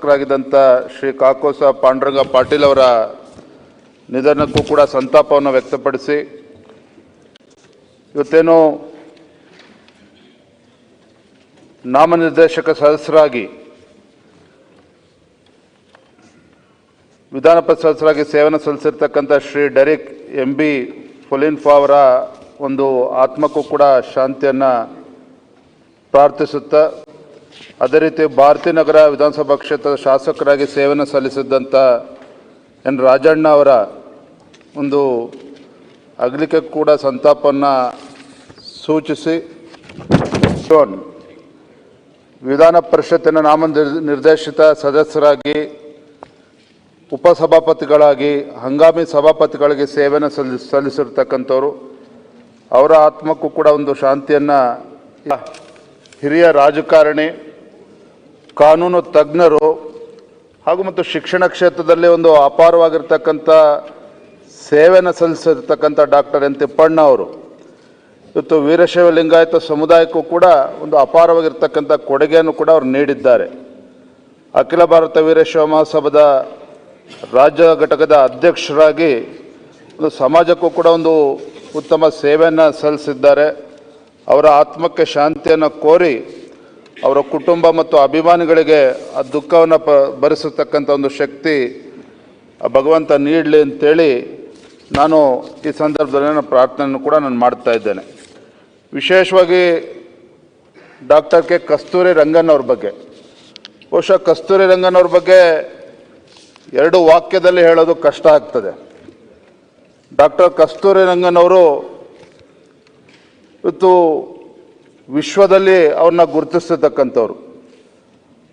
ಶಾಸಕರಾಗಿದ್ದಂಥ ಶ್ರೀ ಕಾಕೋಸ ಪಾಂಡುರಂಗ ಪಾಟೀಲ್ ಅವರ ನಿಧನಕ್ಕೂ ಕೂಡ ಸಂತಾಪವನ್ನು ವ್ಯಕ್ತಪಡಿಸಿ, ಇವತ್ತೇನು ನಾಮನಿರ್ದೇಶಕ ಸದಸ್ಯರಾಗಿ, ವಿಧಾನ ಪರಿಷತ್ ಸದಸ್ಯರಾಗಿ ಸೇವನೆ ಸಲ್ಲಿಸಿರ್ತಕ್ಕಂಥ Shri Derek M B Fullinfaw ಅವರ ಒಂದು ಆತ್ಮಕ್ಕೂ ಕೂಡ ಶಾಂತಿಯನ್ನು ಪ್ರಾರ್ಥಿಸುತ್ತಾ ಅದೇ ರೀತಿ ಭಾರತೀನಗರ ವಿಧಾನಸಭಾ ಕ್ಷೇತ್ರದ ಶಾಸಕರಾಗಿ ಸೇವೆಯನ್ನು ಸಲ್ಲಿಸಿದ್ದಂಥ ಎನ್ ರಾಜಣ್ಣ ಅವರ ಒಂದು ಅಗಲಿಕೆ ಕೂಡ ಸಂತಾಪವನ್ನು ಸೂಚಿಸಿ. ವಿಧಾನ ಪರಿಷತ್ತಿನ ನಾಮ ನಿರ್- ನಿರ್ದೇಶಿತ ಸದಸ್ಯರಾಗಿ, ಉಪಸಭಾಪತಿಗಳಾಗಿ, ಹಂಗಾಮಿ ಸಭಾಪತಿಗಳಿಗೆ ಸೇವೆಯನ್ನು ಸಲ್ಲಿ ಸಲ್ಲಿಸಿರ್ತಕ್ಕಂಥವ್ರು. ಅವರ ಆತ್ಮಕ್ಕೂ ಕೂಡ ಒಂದು ಶಾಂತಿಯನ್ನು ಹಿರಿಯ ರಾಜಕಾರಣಿ ಕಾನೂನು ತಜ್ಞರು ಹಾಗೂ ಮತ್ತು ಶಿಕ್ಷಣ ಕ್ಷೇತ್ರದಲ್ಲಿ ಒಂದು ಅಪಾರವಾಗಿರ್ತಕ್ಕಂಥ ಸೇವೆಯನ್ನು ಸಲ್ಲಿಸಿರ್ತಕ್ಕಂಥ ಡಾಕ್ಟರ್ ಎನ್ ತಿಪ್ಪಣ್ಣ ಅವರು. ಇವತ್ತು ವೀರಶೈವ ಲಿಂಗಾಯತ ಸಮುದಾಯಕ್ಕೂ ಕೂಡ ಒಂದು ಅಪಾರವಾಗಿರ್ತಕ್ಕಂಥ ಕೊಡುಗೆಯನ್ನು ಕೂಡ ಅವರು ನೀಡಿದ್ದಾರೆ. ಅಖಿಲ ಭಾರತ ವೀರಶೈವ ಮಹಾಸಭಾದ ರಾಜ್ಯ ಘಟಕದ ಅಧ್ಯಕ್ಷರಾಗಿ ಒಂದು ಸಮಾಜಕ್ಕೂ ಕೂಡ ಒಂದು ಉತ್ತಮ ಸೇವೆಯನ್ನು ಸಲ್ಲಿಸಿದ್ದಾರೆ. ಅವರ ಆತ್ಮಕ್ಕೆ ಶಾಂತಿಯನ್ನು ಕೋರಿ ಅವರ ಕುಟುಂಬ ಮತ್ತು ಅಭಿಮಾನಿಗಳಿಗೆ ಆ ದುಃಖವನ್ನು ಪ, ಭರಿಸತಕ್ಕಂಥ ಒಂದು ಶಕ್ತಿ ಭಗವಂತ ನೀಡಲಿ ಅಂತೇಳಿ ನಾನು ಈ ಸಂದರ್ಭದಲ್ಲಿ ನನ್ನ ಪ್ರಾರ್ಥನೆಯನ್ನು ಕೂಡ ನಾನು ಮಾಡ್ತಾ ಇದ್ದೇನೆ. ವಿಶೇಷವಾಗಿ ಡಾಕ್ಟರ್ ಕೆ. ಕಸ್ತೂರಿ ರಂಗನ್ ಅವ್ರ ಬಗ್ಗೆ. ಬಹುಶಃ ಕಸ್ತೂರಿ ರಂಗನ್ ಅವ್ರ ಬಗ್ಗೆ ಎರಡು ವಾಕ್ಯದಲ್ಲಿ ಹೇಳೋದು ಕಷ್ಟ ಆಗ್ತದೆ. ಡಾಕ್ಟರ್ ಕಸ್ತೂರಿ ರಂಗನ್ ಅವರು ಇವತ್ತು ವಿಶ್ವದಲ್ಲಿ ಅವ್ರನ್ನ ಗುರುತಿಸತಕ್ಕಂಥವ್ರು.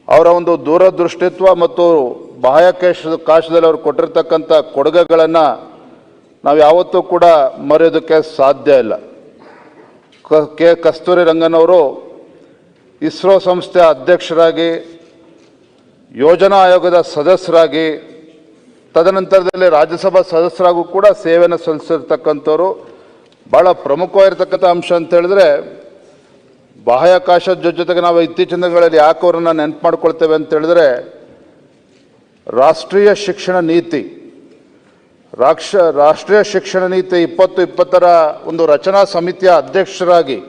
ಅವರ ಒಂದು ದೂರದೃಷ್ಟಿತ್ವ ಮತ್ತು ಬಾಹ್ಯಾಕಾಶ ಕಾಶದಲ್ಲಿ ಅವ್ರು ಕೊಟ್ಟಿರ್ತಕ್ಕಂಥ ಕೊಡುಗೆಗಳನ್ನು ನಾವು ಯಾವತ್ತೂ ಕೂಡ ಮರೆಯೋದಕ್ಕೆ ಸಾಧ್ಯ ಇಲ್ಲ. ಕ- ಕೆ ಕಸ್ತೂರಿ ರಂಗನವರು ಇಸ್ರೋ ಸಂಸ್ಥೆಯ ಅಧ್ಯಕ್ಷರಾಗಿ, ಯೋಜನಾ ಆಯೋಗದ ಸದಸ್ಯರಾಗಿ, ತದನಂತರದಲ್ಲಿ ರಾಜ್ಯಸಭಾ ಸದಸ್ಯರಾಗೂ ಕೂಡ ಸೇವೆಯನ್ನು ಸಲ್ಲಿಸಿರ್ತಕ್ಕಂಥವ್ರು. ಭಾಳ ಪ್ರಮುಖವಾಗಿರ್ತಕ್ಕಂಥ ಅಂಶ ಅಂತ ಹೇಳಿದ್ರೆ ಬಾಹ್ಯಾಕಾಶದ ಜೊತೆಗೆ ನಾವು ಇತ್ತೀಚಿನ ದಿನಗಳಲ್ಲಿ ಯಾಕೆ ಅವ್ರನ್ನ ನೆನಪು ಮಾಡ್ಕೊಳ್ತೇವೆ ಅಂತ ಹೇಳಿದ್ರೆ, ರಾಷ್ಟ್ರೀಯ ಶಿಕ್ಷಣ ನೀತಿ, ರಾಕ್ಷ, ರಾಷ್ಟ್ರೀಯ ಶಿಕ್ಷಣ ನೀತಿ ಇಪ್ಪತ್ತು ಇಪ್ಪತ್ತರ ಒಂದು ರಚನಾ ಸಮಿತಿಯ ಅಧ್ಯಕ್ಷರಾಗಿ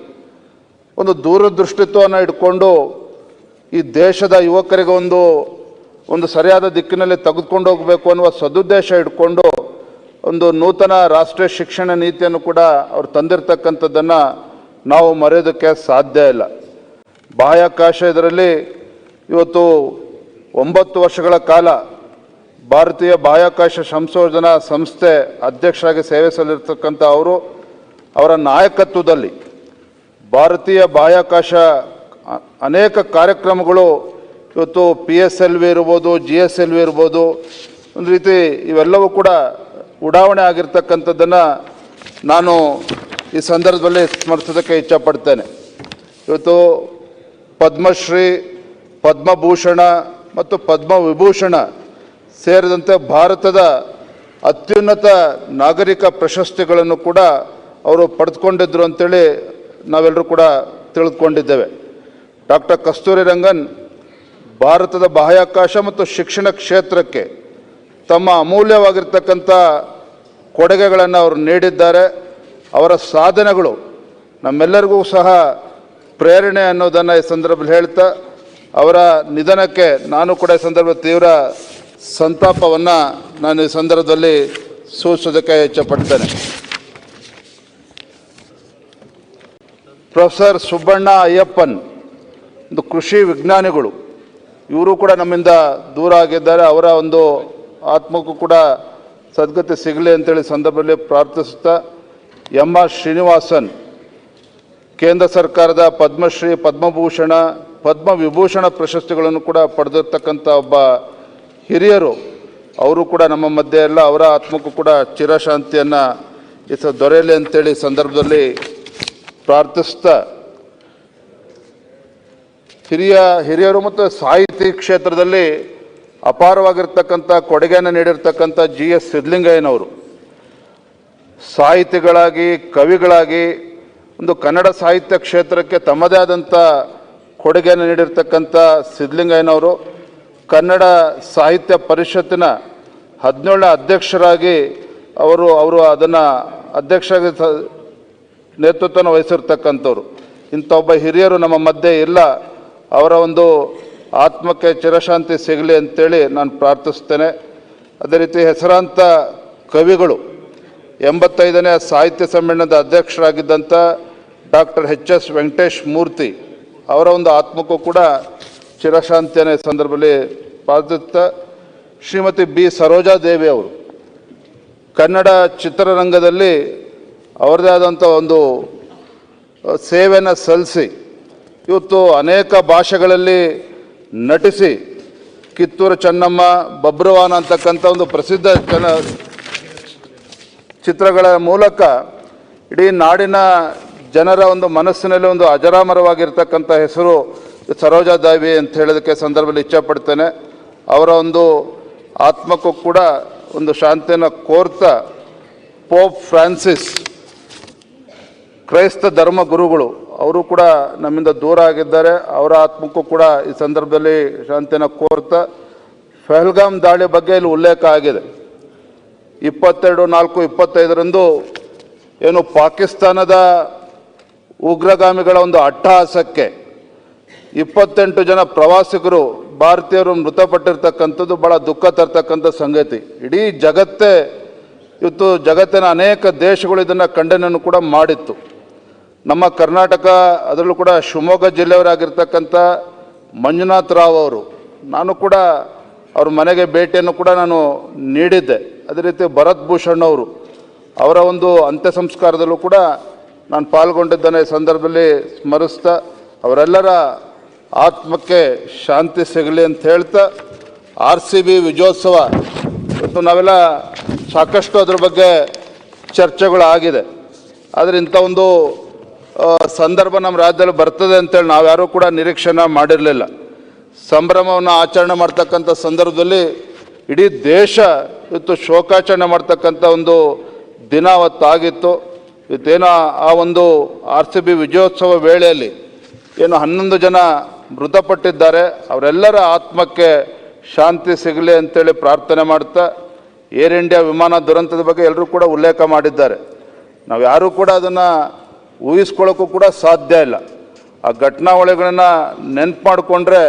ಒಂದು ದೂರದೃಷ್ಟಿತ್ವವನ್ನು ಇಟ್ಕೊಂಡು ಈ ದೇಶದ ಯುವಕರಿಗೆ ಒಂದು ಒಂದು ಸರಿಯಾದ ದಿಕ್ಕಿನಲ್ಲಿ ತೆಗೆದುಕೊಂಡು ಹೋಗಬೇಕು ಅನ್ನುವ ಸದುದ್ದೇಶ ಇಟ್ಕೊಂಡು ಒಂದು ನೂತನ ರಾಷ್ಟ್ರೀಯ ಶಿಕ್ಷಣ ನೀತಿಯನ್ನು ಕೂಡ ಅವ್ರು ತಂದಿರತಕ್ಕಂಥದ್ದನ್ನು ನಾವು ಮರೆಯೋದಕ್ಕೆ ಸಾಧ್ಯ ಇಲ್ಲ. ಬಾಹ್ಯಾಕಾಶ ಇದರಲ್ಲಿ ಇವತ್ತು ಒಂಬತ್ತು ವರ್ಷಗಳ ಕಾಲ ಭಾರತೀಯ ಬಾಹ್ಯಾಕಾಶ ಸಂಶೋಧನಾ ಸಂಸ್ಥೆ ಅಧ್ಯಕ್ಷರಾಗಿ ಸೇವೆ ಸಲ್ಲಿರ್ತಕ್ಕಂಥ ಅವರು ಅವರ ನಾಯಕತ್ವದಲ್ಲಿ ಭಾರತೀಯ ಬಾಹ್ಯಾಕಾಶ ಅನೇಕ ಕಾರ್ಯಕ್ರಮಗಳು ಇವತ್ತು ಪಿ ಎಸ್ ಎಲ್ ವಿ ಇರ್ಬೋದು ಜಿ ಎಸ್ ಎಲ್ ವಿ ಇರ್ಬೋದು, ಒಂದು ರೀತಿ ಇವೆಲ್ಲವೂ ಕೂಡ ಉಡಾವಣೆ ಆಗಿರ್ತಕ್ಕಂಥದ್ದನ್ನು ನಾನು ಈ ಸಂದರ್ಭದಲ್ಲಿ ಸ್ಮರಿಸೋದಕ್ಕೆ ಇಚ್ಛಪಡ್ತೇನೆ. ಇವತ್ತು ಪದ್ಮಶ್ರೀ, ಪದ್ಮಭೂಷಣ ಮತ್ತು ಪದ್ಮವಿಭೂಷಣ ಸೇರಿದಂತೆ ಭಾರತದ ಅತ್ಯುನ್ನತ ನಾಗರಿಕ ಪ್ರಶಸ್ತಿಗಳನ್ನು ಕೂಡ ಅವರು ಪಡೆದುಕೊಂಡಿದ್ದರು ಅಂತೇಳಿ ನಾವೆಲ್ಲರೂ ಕೂಡ ತಿಳಿದುಕೊಂಡಿದ್ದೇವೆ. ಡಾಕ್ಟರ್ ಕಸ್ತೂರಿ ರಂಗನ್ ಭಾರತದ ಬಾಹ್ಯಾಕಾಶ ಮತ್ತು ಶಿಕ್ಷಣ ಕ್ಷೇತ್ರಕ್ಕೆ ತಮ್ಮ ಅಮೂಲ್ಯವಾಗಿರ್ತಕ್ಕಂಥ ಕೊಡುಗೆಗಳನ್ನು ಅವರು ನೀಡಿದ್ದಾರೆ. ಅವರ ಸಾಧನೆಗಳು, ನಮ್ಮೆಲ್ಲರಿಗೂ ಸಹ ಪ್ರೇರಣೆ ಅನ್ನೋದನ್ನು ಈ ಸಂದರ್ಭದಲ್ಲಿ ಹೇಳ್ತಾ, ಅವರ ನಿಧನಕ್ಕೆ ನಾನು ಕೂಡ ಈ ಸಂದರ್ಭದಲ್ಲಿ ತೀವ್ರ ಸಂತಾಪವನ್ನು ನಾನು ಈ ಸಂದರ್ಭದಲ್ಲಿ ಸೂಚಿಸೋದಕ್ಕೆ ಇಚ್ಛಪಡ್ತೇನೆ. ಪ್ರೊಫೆಸರ್ ಸುಬ್ಬಣ್ಣ ಅಯ್ಯಪ್ಪನ್, ಒಂದು ಕೃಷಿ ವಿಜ್ಞಾನಿಗಳು, ಇವರು ಕೂಡ ನಮ್ಮಿಂದ ದೂರ ಆಗಿದ್ದಾರೆ. ಅವರ ಒಂದು ಆತ್ಮಕ್ಕೂ ಕೂಡ ಸದ್ಗತಿ ಸಿಗಲಿ ಅಂತೇಳಿ ಸಂದರ್ಭದಲ್ಲಿ ಪ್ರಾರ್ಥಿಸುತ್ತಾ ಎಂ ಆರ್ ಶ್ರೀನಿವಾಸನ್, ಕೇಂದ್ರ ಸರ್ಕಾರದ ಪದ್ಮಶ್ರೀ ಪದ್ಮಭೂಷಣ, ಪದ್ಮವಿಭೂಷಣ ಪ್ರಶಸ್ತಿಗಳನ್ನು ಕೂಡ ಪಡೆದಿರ್ತಕ್ಕಂಥ ಒಬ್ಬ ಹಿರಿಯರು, ಅವರು ಕೂಡ ನಮ್ಮ ಮಧ್ಯೆ ಎಲ್ಲ ಅವರ ಆತ್ಮಕ್ಕೂ ಕೂಡ ಚಿರಶಾಂತಿಯನ್ನು ಇಸ ದೊರೆಯಲಿ ಅಂತೇಳಿ ಸಂದರ್ಭದಲ್ಲಿ ಪ್ರಾರ್ಥಿಸ್ತಾ, ಹಿರಿಯ ಹಿರಿಯರು ಮತ್ತು ಸಾಹಿತಿ ಕ್ಷೇತ್ರದಲ್ಲಿ ಅಪಾರವಾಗಿರ್ತಕ್ಕಂಥ ಕೊಡುಗೆಯನ್ನು ನೀಡಿರ್ತಕ್ಕಂಥ ಜಿ ಎಸ್ ಸಿದ್ಲಿಂಗಯ್ಯನವರು ಸಾಹಿತಿಗಳಾಗಿ, ಕವಿಗಳಾಗಿ, ಒಂದು ಕನ್ನಡ ಸಾಹಿತ್ಯ ಕ್ಷೇತ್ರಕ್ಕೆ ತಮ್ಮದೇ ಆದಂಥ ಕೊಡುಗೆಯನ್ನು ನೀಡಿರ್ತಕ್ಕಂಥ ಸಿದ್ಲಿಂಗಯ್ಯನವರು ಕನ್ನಡ ಸಾಹಿತ್ಯ ಪರಿಷತ್ತಿನ ಹದಿನೇಳನೇ ಅಧ್ಯಕ್ಷರಾಗಿ ಅವರು ಅವರು ಅದನ್ನು ಅಧ್ಯಕ್ಷರಾಗಿ ನೇತೃತ್ವನ ವಹಿಸಿರ್ತಕ್ಕಂಥವ್ರು. ಇಂಥ ಒಬ್ಬ ಹಿರಿಯರು ನಮ್ಮ ಮಧ್ಯೆ ಇಲ್ಲ. ಅವರ ಒಂದು ಆತ್ಮಕ್ಕೆ ಚಿರಶಾಂತಿ ಸಿಗಲಿ ಅಂತೇಳಿ ನಾನು ಪ್ರಾರ್ಥಿಸ್ತೇನೆ. ಅದೇ ರೀತಿ ಹೆಸರಾಂತ ಕವಿಗಳು ಎಂಬತ್ತೈದನೇ ಸಾಹಿತ್ಯ ಸಮ್ಮೇಳನದ ಅಧ್ಯಕ್ಷರಾಗಿದ್ದಂಥ doctor H S Venkatesh Murthy ಅವರ ಒಂದು ಆತ್ಮಕ್ಕೂ ಕೂಡ ಚಿರಶಾಂತಿಯನ್ನು ಈ ಸಂದರ್ಭದಲ್ಲಿ ಪ್ರಾರ್ಥಿಸ್ತಾ ಶ್ರೀಮತಿ ಬಿ ಸರೋಜಾದೇವಿ ಅವರು ಕನ್ನಡ ಚಿತ್ರರಂಗದಲ್ಲಿ ಅವರದೇ ಆದಂಥ ಒಂದು ಸೇವೆಯನ್ನು ಸಲ್ಲಿಸಿ ಇವತ್ತು ಅನೇಕ ಭಾಷೆಗಳಲ್ಲಿ ನಟಿಸಿ ಕಿತ್ತೂರು ಚೆನ್ನಮ್ಮ, ಬಬ್ರುವಾನ ಅಂತಕ್ಕಂಥ ಒಂದು ಪ್ರಸಿದ್ಧ ಚನ ಚಿತ್ರಗಳ ಮೂಲಕ ಇಡೀ ನಾಡಿನ ಜನರ ಒಂದು ಮನಸ್ಸಿನಲ್ಲಿ ಒಂದು ಅಜರಾಮರವಾಗಿರ್ತಕ್ಕಂಥ ಹೆಸರು ಸರೋಜಾ ದೇವಿ ಅಂತ ಹೇಳೋದಕ್ಕೆ ಸಂದರ್ಭದಲ್ಲಿ ಇಚ್ಛಪಡ್ತೇನೆ. ಅವರ ಒಂದು ಆತ್ಮಕ್ಕೂ ಕೂಡ ಒಂದು ಶಾಂತಿಯನ್ನು ಕೋರ್ತಾ ಪೋಪ್ ಫ್ರಾನ್ಸಿಸ್, ಕ್ರೈಸ್ತ ಧರ್ಮ ಗುರುಗಳು, ಅವರು ಕೂಡ ನಮ್ಮಿಂದ ದೂರ ಆಗಿದ್ದಾರೆ. ಅವರ ಆತ್ಮಕ್ಕೂ ಕೂಡ ಈ ಸಂದರ್ಭದಲ್ಲಿ ಶಾಂತಿಯನ್ನು ಕೋರ್ತಾ. ಫೆಹಲ್ಗಾಮ್ ದಾಳಿ ಬಗ್ಗೆ ಇಲ್ಲಿ ಉಲ್ಲೇಖ ಆಗಿದೆ. ಇಪ್ಪತ್ತೆರಡು, ನಾಲ್ಕು, ಇಪ್ಪತ್ತೈದರಂದು ಏನು ಪಾಕಿಸ್ತಾನದ ಉಗ್ರಗಾಮಿಗಳ ಒಂದು ಅಟ್ಟಹಾಸಕ್ಕೆ ಇಪ್ಪತ್ತೆಂಟು ಜನ ಪ್ರವಾಸಿಗರು ಭಾರತೀಯರು ಮೃತಪಟ್ಟಿರ್ತಕ್ಕಂಥದ್ದು ಭಾಳ ದುಃಖ ತರ್ತಕ್ಕಂಥ ಸಂಗತಿ. ಇಡೀ ಜಗತ್ತೇ ಇವತ್ತು ಜಗತ್ತಿನ ಅನೇಕ ದೇಶಗಳು ಇದನ್ನು ಖಂಡನೆಯನ್ನು ಕೂಡ ಮಾಡಿತ್ತು. ನಮ್ಮ ಕರ್ನಾಟಕ, ಅದರಲ್ಲೂ ಕೂಡ ಶಿವಮೊಗ್ಗ ಜಿಲ್ಲೆಯವರಾಗಿರ್ತಕ್ಕಂಥ ಮಂಜುನಾಥ್ ರಾವ್ ಅವರು, ನಾನು ಕೂಡ ಅವ್ರ ಮನೆಗೆ ಭೇಟಿಯನ್ನು ಕೂಡ ನಾನು ನೀಡಿದ್ದೆ. ಅದೇ ರೀತಿ ಭರತ್ ಭೂಷಣ್ ಅವರು, ಅವರ ಒಂದು ಅಂತ್ಯ ಸಂಸ್ಕಾರದಲ್ಲೂ ಕೂಡ ನಾನು ಪಾಲ್ಗೊಂಡಿದ್ದೇನೆ ಈ ಸಂದರ್ಭದಲ್ಲಿ ಸ್ಮರಿಸ್ತಾ, ಅವರೆಲ್ಲರ ಆತ್ಮಕ್ಕೆ ಶಾಂತಿ ಸಿಗಲಿ ಅಂತ ಹೇಳ್ತಾ, ಆರ್ ಸಿ ಬಿ ವಿಜಯೋತ್ಸವ ಇವತ್ತು ನಾವೆಲ್ಲ ಸಾಕಷ್ಟು ಅದ್ರ ಬಗ್ಗೆ ಚರ್ಚೆಗಳು ಆಗಿದೆ ಆದರೆ ಇಂಥ ಒಂದು ಸಂದರ್ಭ ನಮ್ಮ ರಾಜ್ಯದಲ್ಲಿ ಬರ್ತದೆ ಅಂತೇಳಿ ನಾವ್ಯಾರೂ ಕೂಡ ನಿರೀಕ್ಷೆನ ಮಾಡಿರಲಿಲ್ಲ. ಸಂಭ್ರಮವನ್ನು ಆಚರಣೆ ಮಾಡ್ತಕ್ಕಂಥ ಸಂದರ್ಭದಲ್ಲಿ ಇಡೀ ದೇಶ ಇವತ್ತು ಶೋಕಾಚರಣೆ ಮಾಡ್ತಕ್ಕಂಥ ಒಂದು ದಿನ ಅವತ್ತಾಗಿತ್ತು. ಇವತ್ತೇನೋ ಆ ಒಂದು ಆರ್ ಸಿ ಬಿ ವಿಜಯೋತ್ಸವ ವೇಳೆಯಲ್ಲಿ ಏನು ಹನ್ನೊಂದು ಜನ ಮೃತಪಟ್ಟಿದ್ದಾರೆ. ಅವರೆಲ್ಲರ ಆತ್ಮಕ್ಕೆ ಶಾಂತಿ ಸಿಗಲಿ ಅಂತೇಳಿ ಪ್ರಾರ್ಥನೆ ಮಾಡ್ತಾ ಏರ್ ಇಂಡಿಯಾ ವಿಮಾನ ದುರಂತದ ಬಗ್ಗೆ ಎಲ್ಲರೂ ಕೂಡ ಉಲ್ಲೇಖ ಮಾಡಿದ್ದಾರೆ. ನಾವು ಯಾರೂ ಕೂಡ ಅದನ್ನು ಊಹಿಸ್ಕೊಳ್ಳೋಕ್ಕೂ ಕೂಡ ಸಾಧ್ಯ ಇಲ್ಲ. ಆ ಘಟನಾವಳಿಗಳನ್ನು ನೆನ್ಪು ಮಾಡಿಕೊಂಡ್ರೆ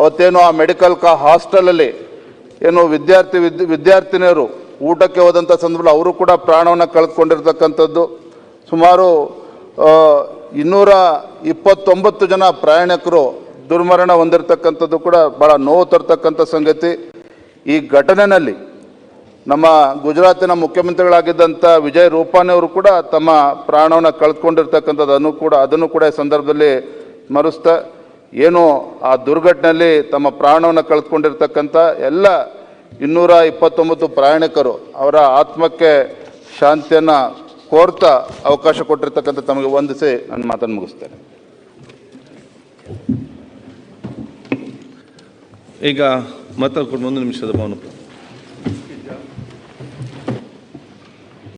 ಅವತ್ತೇನು ಆ ಮೆಡಿಕಲ್ ಕಾ ಹಾಸ್ಟೆಲಲ್ಲಿ ಏನು ವಿದ್ಯಾರ್ಥಿ ವಿದ್, ವಿದ್ಯಾರ್ಥಿನಿಯರು ಊಟಕ್ಕೆ ಹೋದಂಥ ಸಂದರ್ಭದಲ್ಲಿ ಅವರು ಕೂಡ ಪ್ರಾಣವನ್ನು ಕಳೆದುಕೊಂಡಿರ್ತಕ್ಕಂಥದ್ದು ಸುಮಾರು ಇನ್ನೂರ ಇಪ್ಪತ್ತೊಂಬತ್ತು ಜನ ಪ್ರಯಾಣಿಕರು ದುರ್ಮರಣ ಹೊಂದಿರತಕ್ಕಂಥದ್ದು ಕೂಡ ಭಾಳ ನೋವು ತರ್ತಕ್ಕಂಥ ಸಂಗತಿ. ಈ ಘಟನೆಯಲ್ಲಿ ನಮ್ಮ ಗುಜರಾತಿನ ಮುಖ್ಯಮಂತ್ರಿಗಳಾಗಿದ್ದಂಥ ವಿಜಯ್ ರೂಪಾನಿ ಅವರು ಕೂಡ ತಮ್ಮ ಪ್ರಾಣವನ್ನು ಕಳೆದುಕೊಂಡಿರ್ತಕ್ಕಂಥದ್ದನ್ನು ಕೂಡ, ಅದನ್ನು ಕೂಡ ಈ ಸಂದರ್ಭದಲ್ಲಿ ಸ್ಮರಿಸ್ತಾ, ಏನು ಆ ದುರ್ಘಟನೆಯಲ್ಲಿ ತಮ್ಮ ಪ್ರಾಣವನ್ನು ಕಳೆದುಕೊಂಡಿರ್ತಕ್ಕಂಥ ಎಲ್ಲ ಇನ್ನೂರ ಇಪ್ಪತ್ತೊಂಬತ್ತು ಪ್ರಯಾಣಿಕರು ಅವರ ಆತ್ಮಕ್ಕೆ ಶಾಂತಿಯನ್ನು ಕೋರ್ತಾ ಅವಕಾಶ ಕೊಟ್ಟಿರ್ತಕ್ಕಂಥ ತಮಗೆ ವಂದಿಸಿ ನನ್ನ ಮಾತನ್ನು ಮುಗಿಸ್ತೇನೆ. ಈಗ ಮಾತಾಡ್ಕೊಂಡು ಒಂದು ನಿಮಿಷದ ಮೌನ